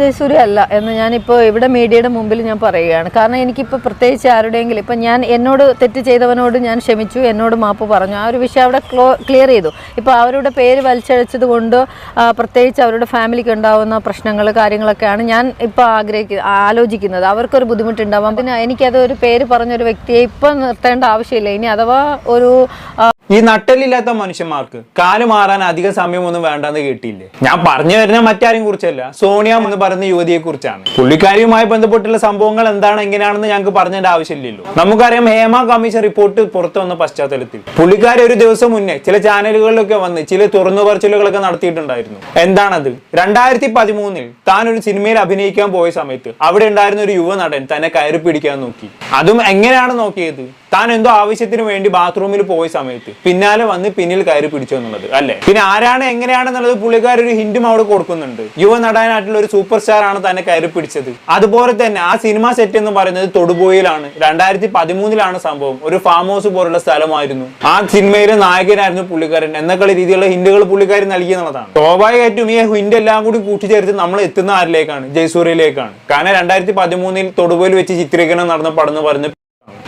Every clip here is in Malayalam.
ജയസൂര്യ അല്ല എന്ന് ഞാനിപ്പോൾ ഇവിടെ മീഡിയയുടെ മുമ്പിൽ ഞാൻ പറയുകയാണ്. കാരണം എനിക്കിപ്പോൾ പ്രത്യേകിച്ച് ആരുടെയെങ്കിലും ഇപ്പം ഞാൻ എന്നോട് തെറ്റ് ചെയ്തവനോട് ഞാൻ ക്ഷമിച്ചു എന്നോട് മാപ്പ് പറഞ്ഞു. ആ ഒരു വിഷയം അവിടെ ക്ലോ ക്ലിയർ ചെയ്തു. ഇപ്പോൾ അവരുടെ പേര് വലിച്ചഴച്ചത് കൊണ്ട് പ്രത്യേകിച്ച് അവരുടെ ഫാമിലിക്ക് ഉണ്ടാവുന്ന പ്രശ്നങ്ങൾ കാര്യങ്ങളൊക്കെയാണ് ഞാൻ ഇപ്പോൾ ആഗ്രഹിക്കുന്നത് ആലോചിക്കുന്നത്. അവർക്കൊരു ബുദ്ധിമുട്ടുണ്ടാവാം. പിന്നെ എനിക്കത് ഒരു പേര് പറഞ്ഞൊരു വ്യക്തിയെ ഇപ്പം നിർത്തേണ്ട ആവശ്യമില്ല. ഇനി അഥവാ ഒരു ഈ നട്ടലില്ലാത്ത മനുഷ്യന്മാർക്ക് കാൽ മാറാൻ അധിക സമയമൊന്നും വേണ്ടെന്ന് കേട്ടില്ലേ? ഞാൻ പറഞ്ഞു വരുന്ന മറ്റാരെയും കുറിച്ചല്ല സോണിയ എന്ന് പറയുന്ന യുവതിയെ കുറിച്ചാണ് പുള്ളിക്കാരിയുമായി ബന്ധപ്പെട്ടുള്ള സംഭവങ്ങൾ എന്താണ് എങ്ങനെയാണെന്ന് ഞങ്ങൾക്ക് പറഞ്ഞതിന്റെ ആവശ്യമില്ലല്ലോ. നമുക്കറിയാം ഹേമ കമ്മീഷൻ റിപ്പോർട്ട് പുറത്തു വന്ന പശ്ചാത്തലത്തിൽ. പുള്ളിക്കാരി ഒരു ദിവസം മുന്നേ ചില ചാനലുകളിലൊക്കെ വന്ന് ചില തുറന്നു പറച്ചിലുകളൊക്കെ നടത്തിയിട്ടുണ്ടായിരുന്നു. എന്താണത്? രണ്ടായിരത്തി പതിമൂന്നിൽ താൻ ഒരു സിനിമയിൽ അഭിനയിക്കാൻ പോയ സമയത്ത് അവിടെ ഉണ്ടായിരുന്ന ഒരു യുവ നടൻ തന്നെ കയറി പിടിക്കാൻ നോക്കി. അതും എങ്ങനെയാണ് നോക്കിയത്? താൻ എന്തോ ആവശ്യത്തിന് വേണ്ടി ബാത്റൂമിൽ പോയ സമയത്ത് പിന്നാലെ വന്ന് പിന്നിൽ കയറി പിടിച്ചു എന്നുള്ളത് അല്ലെ? പിന്നെ ആരാണ് എങ്ങനെയാണെന്നുള്ളത് പുള്ളിക്കാർ ഒരു ഹിന്റും അവിടെ കൊടുക്കുന്നുണ്ട്. യുവ നടനായിട്ടുള്ള ഒരു സൂപ്പർ സ്റ്റാർ ആണ് തന്നെ കയറി പിടിച്ചത്. അതുപോലെ തന്നെ ആ സിനിമ സെറ്റ് എന്ന് പറയുന്നത് തൊടുപുഴയിലാണ്. രണ്ടായിരത്തി പതിമൂന്നിലാണ് സംഭവം. ഒരു ഫാം ഹൗസ് പോലുള്ള സ്ഥലമായിരുന്നു. ആ സിനിമയിലെ നായകനായിരുന്നു പുള്ളിക്കാരൻ. എന്നൊക്കെ രീതിയിലുള്ള ഹിന്റുകൾ പുള്ളിക്കാരൻ നൽകി എന്നുള്ളതാണ് സ്വാഭാവികമായിട്ടും ഈ ഹിന്റ് എല്ലാം കൂടി കൂട്ടിച്ചേർത്ത് നമ്മൾ എത്തുന്ന ആരിലേക്കാണ്? ജയ്സൂരിയിലേക്കാണ് കാരണം രണ്ടായിരത്തി പതിമൂന്നിൽ തൊടുപുഴയിൽ വെച്ച് ചിത്രീകരണം നടന്ന പടം എന്ന്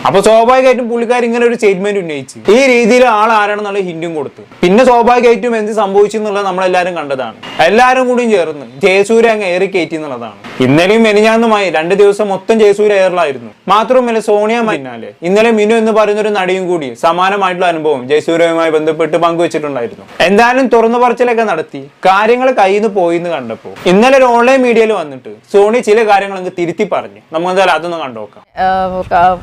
അപ്പൊ സ്വാഭാവികമായിട്ടും പുള്ളിക്കാർ ഇങ്ങനെ ഒരു സ്റ്റേറ്റ്മെന്റ് ഉന്നയിച്ചു. ഈ രീതിയിൽ ആൾ ആരാണെന്നുള്ള ഹിന്റും കൊടുത്തു. പിന്നെ സ്വാഭാവികമായിട്ടും എന്ത് സംഭവിച്ചു എന്നുള്ളത് നമ്മളെല്ലാരും കണ്ടതാണ്. എല്ലാരും കൂടി ചേർന്ന് ജയസൂര്യ അങ്ങ് ഏറി കയറ്റി എന്നുള്ളതാണ്. ഇന്നലെയും മെനിഞ്ഞാന്നുമായി രണ്ട് ദിവസം മൊത്തം ജയസൂര്യ എയറിലായിരുന്നു മാത്രമല്ല സോണിയ പിന്നാലെ. ഇന്നലെ മിനു എന്ന് പറയുന്ന ഒരു നടിയും കൂടി സമാനമായിട്ടുള്ള അനുഭവം ജയസൂര്യയുമായി ബന്ധപ്പെട്ട് പങ്കുവച്ചിട്ടുണ്ടായിരുന്നു. എന്തായാലും തുറന്നു പറച്ചിലൊക്കെ നടത്തി കാര്യങ്ങൾ കയ്യിൽ നിന്ന് പോയി എന്ന് കണ്ടപ്പോൾ ഇന്നലെ ഒരു ഓൺലൈൻ മീഡിയയിൽ വന്നിട്ട് സോണി ചില കാര്യങ്ങൾ അങ്ങ് തിരുത്തി പറഞ്ഞു. നമുക്ക് എന്തായാലും അതൊന്ന് കണ്ടോക്കാം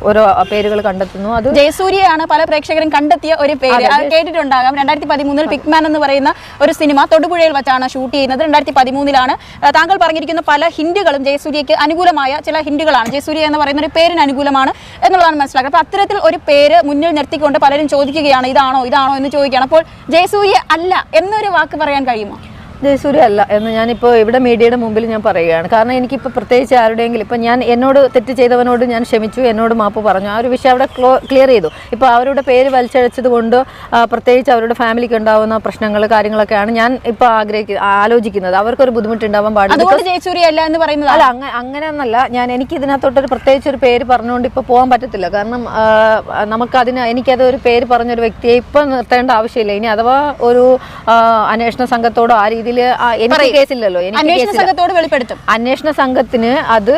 ഓരോ പേരുകൾ കണ്ടെത്തുന്നു. അത് ജയസൂര്യയാണ് പല പ്രേക്ഷകരും കണ്ടെത്തിയ ഒരു പേര്. കേട്ടിട്ടുണ്ടാകാം. രണ്ടായിരത്തി പതിമൂന്നിൽ പിക്മാൻ എന്ന് പറയുന്ന ഒരു സിനിമ തൊടുപുഴയിൽ വെച്ചാണ് ഷൂട്ട് ചെയ്യുന്നത്. രണ്ടായിരത്തി പതിമൂന്നിലാണ് താങ്കൾ പറഞ്ഞിരിക്കുന്ന പല ഹിന്ദുകളും ജയസൂര്യക്ക് അനുകൂലമായ ചില ഹിന്ദുകളാണ്. ജയസൂര്യ എന്ന് പറയുന്ന ഒരു പേരിന് അനുകൂലമാണ് എന്നുള്ളതാണ് മനസ്സിലാക്കുക അപ്പോൾ അത്തരത്തിൽ ഒരു പേര് മുന്നിൽ നിർത്തിക്കൊണ്ട് പലരും ചോദിക്കുകയാണ് ഇതാണോ ഇതാണോ എന്ന് ചോദിക്കുകയാണ്. അപ്പോൾ ജയസൂര്യ അല്ല എന്നൊരു വാക്ക് പറയാൻ കഴിയുമോ? ജയസൂര്യ അല്ല എന്ന് ഞാനിപ്പോൾ ഇവിടെ മീഡിയയുടെ മുമ്പിൽ ഞാൻ പറയുകയാണ്. കാരണം എനിക്കിപ്പോൾ പ്രത്യേകിച്ച് ആരുടെയെങ്കിലും ഇപ്പം ഞാൻ എന്നോട് തെറ്റ് ചെയ്തവനോട് ഞാൻ ക്ഷമിച്ചു എന്നോട് മാപ്പ് പറഞ്ഞു. ആ ഒരു വിഷയം അവിടെ ക്ലോ ക്ലിയർ ചെയ്തു. ഇപ്പോൾ അവരുടെ പേര് വലിച്ചഴച്ചത് കൊണ്ട് പ്രത്യേകിച്ച് അവരുടെ ഫാമിലിക്ക് ഉണ്ടാവുന്ന പ്രശ്നങ്ങൾ കാര്യങ്ങളൊക്കെയാണ് ഞാൻ ഇപ്പോൾ ആഗ്രഹിക്കുന്നത് ആലോചിക്കുന്നത്. അവർക്കൊരു ബുദ്ധിമുട്ടുണ്ടാവാൻ പാടില്ല. ജയസൂര്യ അല്ല എന്ന് പറയുന്നത്? അല്ല അങ്ങനെ അങ്ങനെയൊന്നല്ല. ഞാൻ എനിക്ക് ഇതിനകത്തോട്ടൊരു പ്രത്യേകിച്ച് ഒരു പേര് പറഞ്ഞുകൊണ്ട് ഇപ്പോൾ പോകാൻ പറ്റത്തില്ല. കാരണം നമുക്കതിന് എനിക്കത് ഒരു പേര് പറഞ്ഞൊരു വ്യക്തിയെ ഇപ്പം നിർത്തേണ്ട ആവശ്യമില്ല. ഇനി അഥവാ ഒരു അന്വേഷണ സംഘത്തോടോ ആ എനിക്ക് കേസില്ലല്ലോ അന്വേഷണ സംഘത്തോട് വെളിപ്പെടുത്തും. അന്വേഷണ സംഘത്തിന് അത്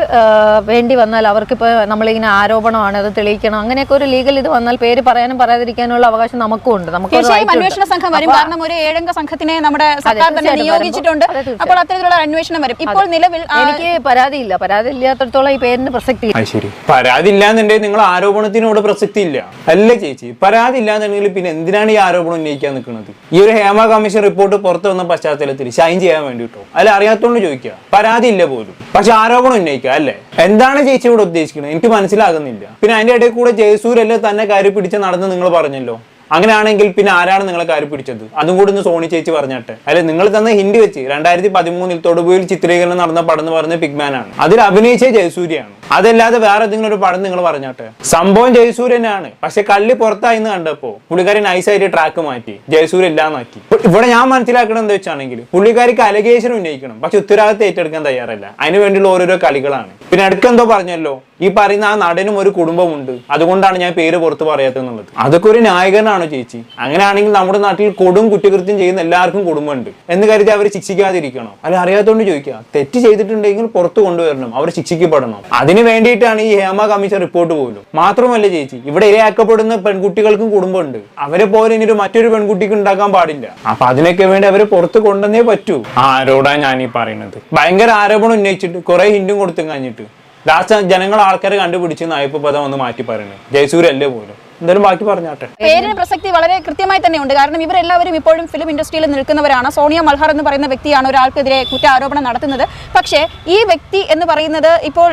വേണ്ടി വന്നാൽ അവർക്ക് അവർക്കിപ്പോൾ നമ്മളിങ്ങനെ ആരോപണമാണ് അത് തെളിയിക്കണം അങ്ങനെയൊക്കെ ഒരു ലീഗൽ ഇത് വന്നാൽ പേര് പറയാനും പറയാതിരിക്കാനുള്ള അവകാശം നമുക്കും ഉണ്ട്. നമുക്ക്. അന്വേഷണ സംഘം വരും. കാരണം ഒരു ഏഴംഗ സംഘത്തിനെ നമ്മുടെ സർക്കാർ തന്നെ നിയോഗിച്ചിട്ടുണ്ട്. അപ്പോൾ അത്തരത്തിലുള്ള അന്വേഷണം വരും. ഇപ്പോൾ നിലവിൽ എനിക്ക് പരാതിയില്ല. പരാതി ഇല്ലാത്തടത്തോളം ഈ പേരിന് പ്രസക്തി ശരി. പരാതി ഇല്ലാന്നുണ്ടെങ്കിൽ നിങ്ങൾ ആരോപണത്തിനോട് പ്രസക്തി ഇല്ല. അല്ല ചേച്ചി പരാതി ഇല്ലാന്നുണ്ടെങ്കിൽ പിന്നെ എന്തിനാണ് ഈ ആരോപണം ഉന്നയിക്കാൻ നിൽക്കുന്നത്? ഈ ഒരു ഹേമ കമ്മീഷൻ റിപ്പോർട്ട് പുറത്തു വന്ന പശ്ചാത്തലത്തിൽ ഷൈൻ ചെയ്യാൻ വേണ്ടി വേണ്ടിട്ടോ. അല്ല അറിയാത്തോണ്ട് ചോദിക്കുക. പരാതി ഇല്ല പോലും. പക്ഷെ ആരോപണം ഉന്നയിക്കുക അല്ലേ? എന്താണ് ചേച്ചി ഇവിടെ ഉദ്ദേശിക്കുന്നത്? എനിക്ക് മനസ്സിലാകുന്നില്ല. പിന്നെ അതിന്റെ ഇടയിൽ കൂടെ ജയസൂരല്ലേ തന്നെ കാര്യം പിടിച്ച് നടന്ന് നിങ്ങൾ പറഞ്ഞല്ലോ? അങ്ങനെയാണെങ്കിൽ പിന്നെ ആരാണ് നിങ്ങളെ കാര്യം പിടിച്ചത്? അതും കൂടി ഒന്ന് സോണി ചേച്ചി പറഞ്ഞാട്ടെ. അല്ലെ നിങ്ങൾ തന്നെ ഹിന്ദി വെച്ച് രണ്ടായിരത്തി പതിമൂന്നിൽ തൊടുപുയിൽ ചിത്രീകരണം നടന്ന പടം എന്ന് പറഞ്ഞ പിഗ്മാനാണ്. അതിൽ അഭിനയിച്ച ജയസൂര്യാണ് അതല്ലാതെ വേറെ ഏതെങ്കിലും ഒരു പടം നിങ്ങൾ പറഞ്ഞോട്ടെ? സംഭവം ജയസൂര്യനാണ്. പക്ഷെ കള്ളി പുറത്തായി കണ്ടപ്പോ പുള്ളിക്കാരി നൈസായിട്ട് ട്രാക്ക് മാറ്റി. ജയസൂര്യ ഇല്ലാന്നാക്കി. ഇവിടെ ഞാൻ മനസ്സിലാക്കണം എന്താ വെച്ചാണെങ്കിൽ പുള്ളിക്കാരിക്ക് അലഗേഷൻ ഉന്നയിക്കണം. പക്ഷെ ഉത്തരവാദിത്തം ഏറ്റെടുക്കാൻ തയ്യാറല്ല. അതിന് വേണ്ടിയുള്ള ഓരോരോ കളികളാണ്. പിന്നെ അടുക്കെന്തോ പറഞ്ഞല്ലോ? ഈ പറയുന്ന ആ നടനും ഒരു കുടുംബമുണ്ട്. അതുകൊണ്ടാണ് ഞാൻ പേര് പുറത്ത് പറയാത്തത് അതൊക്കെ ഒരു നായകനാണോ ചേച്ചി? അങ്ങനെയാണെങ്കിൽ നമ്മുടെ നാട്ടിൽ കൊടും കുറ്റകൃത്യം ചെയ്യുന്ന എല്ലാവർക്കും കുടുംബമുണ്ട്. എന്ന് കരുതി അവർ ശിക്ഷിക്കാതിരിക്കണം? അല്ല അറിയാത്തോണ്ട് ചോദിക്കുക തെറ്റ് ചെയ്തിട്ടുണ്ടെങ്കിൽ പുറത്ത് കൊണ്ടുവരണം. അവർ ശിക്ഷിക്കപ്പെടണം. അതിന് വേണ്ടിയിട്ടാണ് ഈ ഹേമ കമ്മീഷൻ റിപ്പോർട്ട് പോലും. മാത്രമല്ല ചേച്ചി ഇവിടെ ഇരയാക്കപ്പെടുന്ന പെൺകുട്ടികൾക്കും കുടുംബമുണ്ട്. അവരെ പോലെ ഇനി ഒരു മറ്റൊരു പെൺകുട്ടിക്ക് ഉണ്ടാക്കാൻ പാടില്ല. അപ്പൊ അതിനൊക്കെ വേണ്ടി അവരെ പുറത്ത് കൊണ്ടുവന്നേ പറ്റൂ. ആരോടാ ഞാൻ ഈ പറയുന്നത്? ഭയങ്കര ആരോപണം ഉന്നയിച്ചിട്ട് കുറെ ഹിന്ദും കൊടുത്തും കഴിഞ്ഞിട്ട്. ലാസ്റ്റ് ജനങ്ങൾ ആൾക്കാരെ കണ്ടുപിടിച്ച് നായപ്പ് പദം ഒന്ന് മാറ്റി പറയുന്നത് ജയസൂരല്ലേ പോലും. എന്തായാലും ബാക്കി പറഞ്ഞാട്ടെ. പേരിന് പ്രസക്തി വളരെ കൃത്യമായി തന്നെ ഉണ്ട് കാരണം ഇവരെല്ലാവരും ഇപ്പോഴും ഫിലിം ഇൻഡസ്ട്രിയിൽ നിൽക്കുന്നവരാണ്. സോണിയ മൽഹർ എന്ന് പറയുന്ന വ്യക്തിയാണ് ഒരാൾക്കെതിരെ കുറ്റാരോപണം നടത്തുന്നത്. പക്ഷേ ഈ വ്യക്തി എന്ന് പറയുന്നത് ഇപ്പോൾ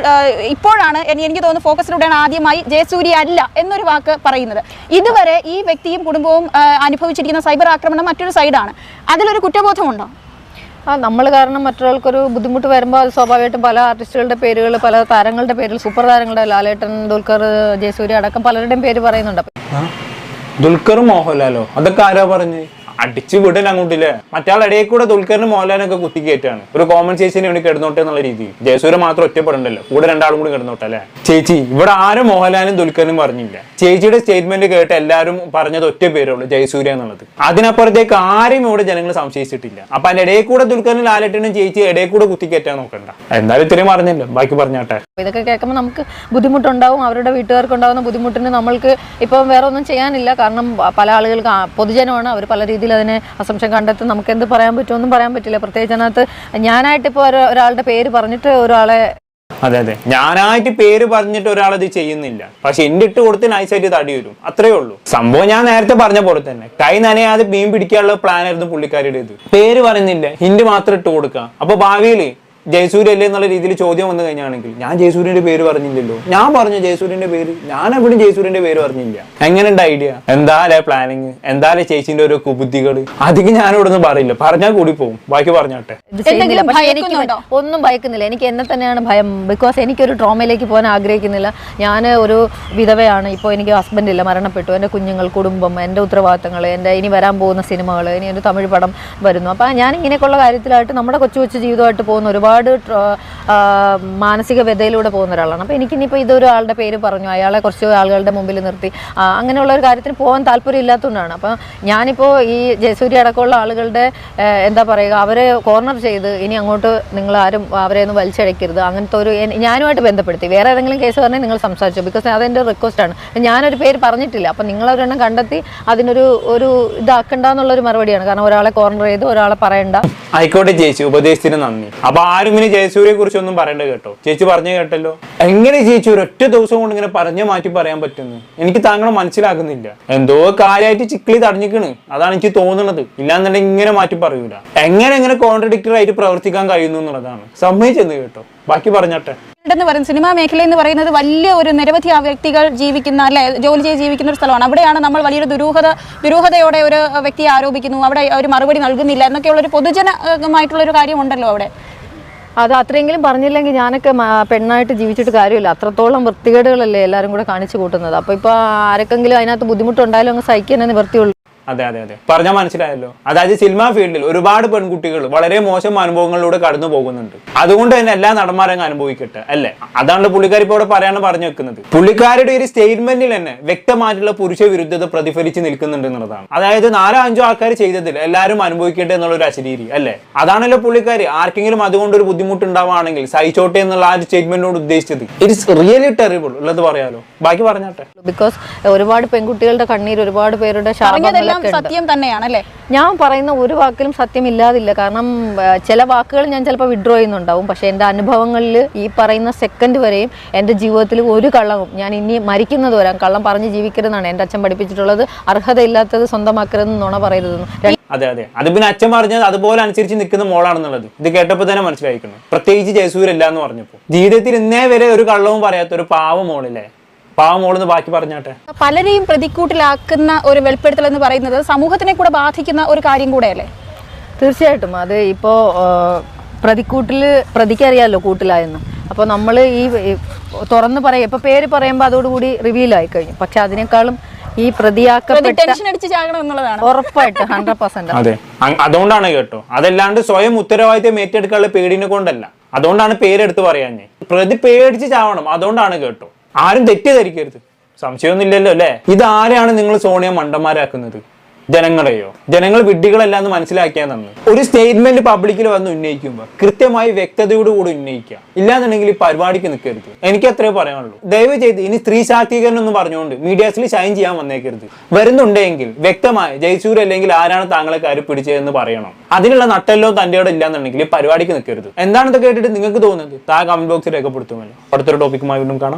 ഇപ്പോഴാണ് എനിക്ക് തോന്നുന്നു ഫോക്കസിലൂടെയാണ് ആദ്യമായി ജയസൂര്യ അല്ല എന്നൊരു വാക്ക് പറയുന്നത്. ഇതുവരെ ഈ വ്യക്തിയും കുടുംബവും അനുഭവിച്ചിരിക്കുന്ന സൈബർ ആക്രമണം മറ്റൊരു സൈഡാണ് അതിലൊരു കുറ്റബോധമുണ്ടോ? ആ നമ്മൾ കാരണം മറ്റൊരാൾക്കൊരു ബുദ്ധിമുട്ട് വരുമ്പോൾ അത് സ്വാഭാവികമായിട്ടും പല ആർട്ടിസ്റ്റുകളുടെ പേരുകൾ പല താരങ്ങളുടെ പേരിൽ സൂപ്പർ താരങ്ങളുടെ ലാലേട്ടൻ ദുൽഖർ ജയസൂര്യ അടക്കം പലരുടെയും പേര് പറയുന്നുണ്ട്? ദുൽഖർ മോഹൻലാലോ? അതൊക്കെ ആരാ പറഞ്ഞ്? അടിച്ചു വിടൽ അങ്ങോട്ടില്ലേ? മറ്റാൾ ഇടയിൽ കൂടെ ദുൽഖറിന് മോഹൻലാലിനൊക്കെ കുത്തിക്കയറ്റാണ് ഒരു കോമ്പൻസേഷന് വേണ്ടി കിടന്നോട്ടെ എന്നുള്ള രീതി. ജയസൂര്യ മാത്രം ഒറ്റപ്പെടണ്ടല്ലോ. കൂടെ രണ്ടാളും കൂടി കിടന്നോട്ടെ അല്ലേ? ചേച്ചി ഇവിടെ ആരും മോഹൻലാലും ദുൽഖറിനും പറഞ്ഞില്ല. ചേച്ചിയുടെ സ്റ്റേറ്റ്മെന്റ് കേട്ട് എല്ലാവരും പറഞ്ഞത് ഒറ്റ പേരുള്ളൂ ജയസൂര്യ എന്നുള്ളത്. അതിനപ്പുറത്തേക്ക് ആരും ഇവിടെ ജനങ്ങൾ സംശയിച്ചിട്ടില്ല. അപ്പൊ അതിന്റെ ഇടയിൽ കൂടെ ദുൽഖറിനും ലാലട്ടിനും ചേച്ചി ഇടയിൽ കൂടെ കുത്തിക്കയറ്റാൻ നോക്കണ്ട. എന്തായാലും ഇത്രയും പറഞ്ഞല്ലോ. ബാക്കി പറഞ്ഞാട്ടെ. ഇതൊക്കെ കേൾക്കുമ്പോൾ നമുക്ക് ബുദ്ധിമുട്ടുണ്ടാവും അവരുടെ വീട്ടുകാർക്ക് ഉണ്ടാകുന്ന ബുദ്ധിമുട്ടിന് നമ്മൾക്ക് ഇപ്പം വേറെ ഒന്നും ചെയ്യാനില്ല. കാരണം പല ആളുകൾക്ക് പൊതുജനമാണ് അവർ പല രീതിയിൽ അതിനെ അസംശം കണ്ടെത്തും നമുക്ക് എന്ത് പറയാൻ പറ്റുമെന്നും പറയാൻ പറ്റില്ല. പ്രത്യേകിച്ച് അതിനകത്ത് ഞാനായിട്ട് ഇപ്പോൾ ഒരാളുടെ പേര് പറഞ്ഞിട്ട് ഒരാളെ അതെ അതെ. ഞാനായിട്ട് പേര് പറഞ്ഞിട്ട് ഒരാളത് ചെയ്യുന്നില്ല. പക്ഷെ എന്റെ ഇട്ട് കൊടുത്ത് നൈസായിട്ട് തടി വരും. അത്രേ ഉള്ളൂ. സംഭവം ഞാൻ നേരത്തെ പറഞ്ഞ പോലെ തന്നെ. കൈ നനയാതെ മീൻ പിടിക്കാനുള്ള പ്ലാൻ ആയിരുന്നു പുള്ളിക്കാരിയുടെ പേര് പറയുന്നില്ല. ഹിന്റ് മാത്രം ഇട്ട് കൊടുക്കാം അപ്പൊ ഭാവിയിൽ ജയസൂര്യ അല്ലേ എന്നുള്ള രീതിയിൽ ചോദ്യം വന്നു കഴിഞ്ഞാണെങ്കിൽ ഞാൻ ജയസൂര്യന്റെ പേര് പറഞ്ഞില്ലല്ലോ. ഞാൻ പറഞ്ഞു ജയസൂര്യന്റെ പേര് ഞാൻ എവിടെയും ജയസൂര്യന്റെ പേര് പറഞ്ഞില്ല. എങ്ങനെയുണ്ട് ഐഡിയ എന്താലേ പ്ലാനിങ് എന്താലേ ചേച്ചിന്റെ ഓരോ കുബുദ്ധികൾ അധികം ഞാൻ ഇവിടെ ഒന്നും പറയില്ല. പറഞ്ഞാൽ കൂടി പോകും ബാക്കി പറഞ്ഞാട്ടെ. എന്തെങ്കിലും ഭയക്കുന്നുണ്ടോ? ഒന്നും ഭയക്കുന്നില്ല. എനിക്ക് എന്നെ തന്നെയാണ് ഭയം. ബിക്കോസ് എനിക്കൊരു ട്രോമയിലേക്ക് പോകാൻ ആഗ്രഹിക്കുന്നില്ല. ഞാൻ ഒരു വിധവയാണ്. ഇപ്പോൾ എനിക്ക് ഹസ്ബൻഡ് ഇല്ല. മരണപ്പെട്ടു. എന്റെ കുഞ്ഞുങ്ങൾ കുടുംബം എന്റെ ഉത്തരവാദിത്തങ്ങൾ എന്റെ ഇനി വരാൻ പോകുന്ന സിനിമകൾ ഇനി ഒരു തമിഴ് പടം വരുന്നു. അപ്പോൾ ഞാൻ ഇങ്ങനെയൊക്കെയുള്ള കാര്യത്തിലായിട്ട് നമ്മുടെ കൊച്ചു കൊച്ചു ജീവിതമായിട്ട് പോകുന്ന ഒരുപാട് ആ, മാനസിക വ്യതയിലൂടെ പോകുന്ന ഒരാളാണ്. അപ്പോൾ എനിക്കിനിപ്പോൾ ഇതൊരാളുടെ പേര് പറഞ്ഞു അയാളെ കുറച്ച് ആളുകളുടെ മുമ്പിൽ നിർത്തി. അങ്ങനെയുള്ള ഒരു കാര്യത്തിന് പോകാൻ താല്പര്യം ഇല്ലാത്തതുകൊണ്ടാണ്. അപ്പോൾ ഞാനിപ്പോൾ ഈ ജയസൂര്യ അടക്കമുള്ള ആളുകളുടെ എന്താ പറയുക അവരെ കോർണർ ചെയ്ത് ഇനി അങ്ങോട്ട് നിങ്ങൾ ആരും അവരെ ഒന്നും വലിച്ചഴക്കരുത്. അങ്ങനത്തെ ഒരു ഞാനുമായിട്ട് ബന്ധപ്പെടുത്തി. വേറെ ഏതെങ്കിലും കേസ് പറഞ്ഞാൽ നിങ്ങൾ സംസാരിച്ചു. ബിക്കോസ് അതെന്റെ റിക്വസ്റ്റാണ് ഞാനൊരു പേര് പറഞ്ഞിട്ടില്ല. അപ്പം നിങ്ങളൊരെണ്ണം കണ്ടെത്തി അതിനൊരു ഒരു ഇതാക്കണ്ടെന്നുള്ളൊരു മറുപടിയാണ്. കാരണം ഒരാളെ കോർണർ ചെയ്ത് ഒരാളെ പറയണ്ട. ആയിക്കോട്ടെ ചേച്ചി ഉപദേശത്തിന് നന്ദി. അപ്പൊ ആരും ഇങ്ങനെ ജയസൂര്യയെ കുറിച്ച് ഒന്നും പറയണ്ട കേട്ടോ. ചേച്ചി പറഞ്ഞു കേട്ടല്ലോ. എങ്ങനെ ചേച്ചി ഒരൊറ്റ ദിവസം കൊണ്ട് ഇങ്ങനെ പറഞ്ഞു മാറ്റി പറയാൻ പറ്റുന്നു. എനിക്ക് താങ്കളെ മനസ്സിലാക്കുന്നില്ല എന്തോ കാര്യമായിട്ട് ചിക്കിളി തടഞ്ഞിക്കണ്. അതാണ് എനിക്ക് തോന്നുന്നത് ഇല്ലാന്നുണ്ടെങ്കിൽ ഇങ്ങനെ മാറ്റി പറയൂല. എങ്ങനെ എങ്ങനെ കോൺട്രഡിക്ടറായിട്ട് പ്രവർത്തിക്കാൻ കഴിയുന്നു എന്നുള്ളതാണ്. സമ്മതിച്ചെന്ന് കേട്ടോ. ബാക്കി പറഞ്ഞോട്ടെ. എന്ന് പറയുന്നത് സിനിമാ മേഖല എന്ന് പറയുന്നത് വലിയ ഒരു നിരവധി വ്യക്തികൾ ജീവിക്കുന്ന അല്ലെ ജോലി ചെയ്ത് ജീവിക്കുന്ന ഒരു സ്ഥലമാണ്. അവിടെയാണ് നമ്മൾ വലിയൊരു ദുരൂഹത ദുരൂഹതയോടെ ഒരു വ്യക്തിയെ ആരോപിക്കുന്നു. അവിടെ ഒരു മറുപടി നൽകുന്നില്ല. എന്നൊക്കെയുള്ള ഒരു പൊതുജനമായിട്ടുള്ള ഒരു കാര്യമുണ്ടല്ലോ അവിടെ. അത് അത്രയെങ്കിലും പറഞ്ഞില്ലെങ്കിൽ ഞാനൊക്കെ പെണ്ണായിട്ട് ജീവിച്ചിട്ട് കാര്യമില്ല. അത്രത്തോളം വൃത്തികേടുകളല്ലേ എല്ലാവരും കൂടെ കാണിച്ചു കൂട്ടുന്നത്. അപ്പോൾ ഇപ്പോൾ ആരൊക്കെങ്കിലും അതിനകത്ത് ബുദ്ധിമുട്ടുണ്ടായാലും അങ്ങ് സഹിക്കാനേ നിവർത്തിയുള്ളൂ. അതെ അതെ അതെ. പറഞ്ഞാൽ മനസ്സിലായല്ലോ. അതായത് സിനിമാ ഫീൽഡിൽ ഒരുപാട് പെൺകുട്ടികൾ വളരെ മോശം അനുഭവങ്ങളിലൂടെ കടന്നു പോകുന്നുണ്ട്. അതുകൊണ്ട് തന്നെ എല്ലാ നടന്മാരും അനുഭവിക്കട്ടെ അല്ലേ? അതാണ് പുള്ളിക്കാരി ഇപ്പോൾ ഇവിടെ പറയാൻ പറഞ്ഞു വെക്കുന്നത്. പുള്ളിക്കാരുടെ ഒരു സ്റ്റേറ്റ്മെന്റിൽ തന്നെ വ്യക്തമായിട്ടുള്ള പുരുഷ വിരുദ്ധത പ്രതിഫലിച്ച് നിൽക്കുന്നുണ്ട് എന്നുള്ളതാണ്. അതായത് നാലോ അഞ്ചോ ആൾക്കാർ ചെയ്തതിൽ എല്ലാവരും അനുഭവിക്കട്ടെ എന്നുള്ള ഒരു അശരീരി അല്ലേ? അതാണല്ലോ പുള്ളിക്കാരി. ആർക്കെങ്കിലും അതുകൊണ്ട് ഒരു ബുദ്ധിമുട്ട് ബുദ്ധിമുട്ടുണ്ടാവുകയാണെങ്കിൽ സഹിച്ചോട്ടെ എന്നുള്ള ആ ഒരു സ്റ്റേറ്റ്മെന്റിനോട് ഉദ്ദേശിച്ചത്. ഇറ്റ്സ് റിയലി ടെറിബിൾ ഉള്ളത് പറയാലോ. ബാക്കി പറഞ്ഞാട്ടെ. ബിക്കോസ് ഒരുപാട് പെൺകുട്ടികളുടെ കണ്ണീർ ഒരുപാട് പേരുടെ പറഞ്ഞതെല്ലാം സത്യം തന്നെയാണ് അല്ലേ ഞാൻ പറയുന്ന ഒരു വാക്കിലും സത്യം ഇല്ലാതില്ല കാരണം ചില വാക്കുകൾ ഞാൻ ചിലപ്പോൾ വിഡ്രോ ചെയ്യുന്നുണ്ടാവും. പക്ഷേ എന്റെ അനുഭവങ്ങളിൽ ഈ പറയുന്ന സെക്കൻഡ് വരെയും എന്റെ ജീവിതത്തിൽ ഒരു കള്ളവും ഞാൻ ഇനി മരിക്കുന്നത് വരാം കള്ളം പറഞ്ഞ് ജീവിക്കരുതെന്നാണ് എന്റെ അച്ഛൻ പഠിപ്പിച്ചിട്ടുള്ളത്. അർഹതയില്ലാത്തത് സ്വന്തമാക്കരുതെന്ന് നുണ പറയരുതെന്ന്. അതെ അതെ. അത് പിന്നെ അച്ഛൻ പറഞ്ഞത് അതുപോലെ അനുസരിച്ച് നിൽക്കുന്ന മോളാണെന്നുള്ളത്. ഇത് കേട്ടപ്പോൾ തന്നെ മനസ്സിലായിക്കണം പ്രത്യേകിച്ച് ജയസൂര്യല്ല എന്ന് പറഞ്ഞപ്പോൾ. ജീവിതത്തിൽ ഇന്നേ വരെ ഒരു കള്ളവും പറയാത്ത ഒരു പാവ മോളില്ലേ? പാവ മോളെന്ന് ബാക്കി പറഞ്ഞാട്ടെ. പലരെയും പ്രതിക്കൂട്ടിലാക്കുന്ന ഒരു വെളിപ്പെടുത്തൽ എന്ന് പറയുന്നത് സമൂഹത്തിനെ കൂടെ ബാധിക്കുന്ന ഒരു കാര്യം കൂടെയല്ലേ? തീർച്ചയായിട്ടും. അത് ഇപ്പോൾ പ്രതിക്കൂട്ടിൽ പ്രതിക്കറിയാമല്ലോ കൂട്ടിലായെന്ന്. അപ്പോൾ നമ്മൾ ഈ തുറന്ന് പറയും ഇപ്പോൾ പേര് പറയുമ്പോൾ അതോടുകൂടി റിവീൽ ആയി കഴിഞ്ഞു. പക്ഷെ അതിനേക്കാളും ഈ പ്രതി പ്രതിയാക്കപ്പെട്ട ടെൻഷൻ അടിച്ച് ചാകണം എന്നുള്ളതാണ്. ഉറപ്പായിട്ട് ഹൺഡ്രഡ് പെർസെന്റ് അതെ. അതുകൊണ്ടാണ് കേട്ടോ. അതല്ലാണ്ട് സ്വയം ഉത്തരവാദിത്തം ഏറ്റെടുക്കാനുള്ള പേടിനെ കൊണ്ടല്ല. അതുകൊണ്ടാണ് പേരെടുത്ത് പറയാഞ്ഞേ പ്രതി പേടിച്ച് ചാവണം. അതുകൊണ്ടാണ് കേട്ടോ. ആരും തെറ്റിദ്ധരിക്കരുത്. സംശയമൊന്നുമില്ലല്ലോ അല്ലേ? ഇതാരെയാണ് നിങ്ങൾ സോണിയ മണ്ടന്മാരാക്കുന്നത്? ജനങ്ങളെയോ? ജനങ്ങൾ വിഡ്ഢികളല്ല എന്ന് മനസ്സിലാക്കിയാൽ നന്ന് ഒരു സ്റ്റേറ്റ്മെന്റ് പബ്ലിക്കിൽ വന്ന് ഉന്നയിക്കുമ്പോൾ കൃത്യമായി വ്യക്തതയോട് കൂടി ഉന്നയിക്കുക. ഇല്ലാന്നുണ്ടെങ്കിൽ ഈ പരിപാടിക്ക് നിൽക്കരുത്. എനിക്ക് അത്രേ പറയാനുള്ളൂ. ദയവ് ചെയ്ത് ഇനി സ്ത്രീ ശാക്തീകരണം എന്ന് പറഞ്ഞുകൊണ്ട് മീഡിയാസിൽ ഷൈൻ ചെയ്യാൻ വന്നേക്കരുത്. വരുന്നുണ്ടെങ്കിൽ വ്യക്തമായി ജയ്സൂർ അല്ലെങ്കിൽ ആരാണ് താങ്കളെ കയറി പിടിച്ചതെന്ന് പറയണം. അതിനുള്ള നട്ടെല്ലോ തന്റെയോടെ ഇല്ലാന്നുണ്ടെങ്കിൽ ഈ പരിപാടിക്ക് നിൽക്കരുത്. എന്താണെന്ന് കേട്ടിട്ട് നിങ്ങൾക്ക് തോന്നുന്നത്? താ കമന്റ് ബോക്സിൽ രേഖപ്പെടുത്തുമല്ലോ. അടുത്തൊരു ടോപ്പിക്കുമായി വീണ്ടും കാണാം.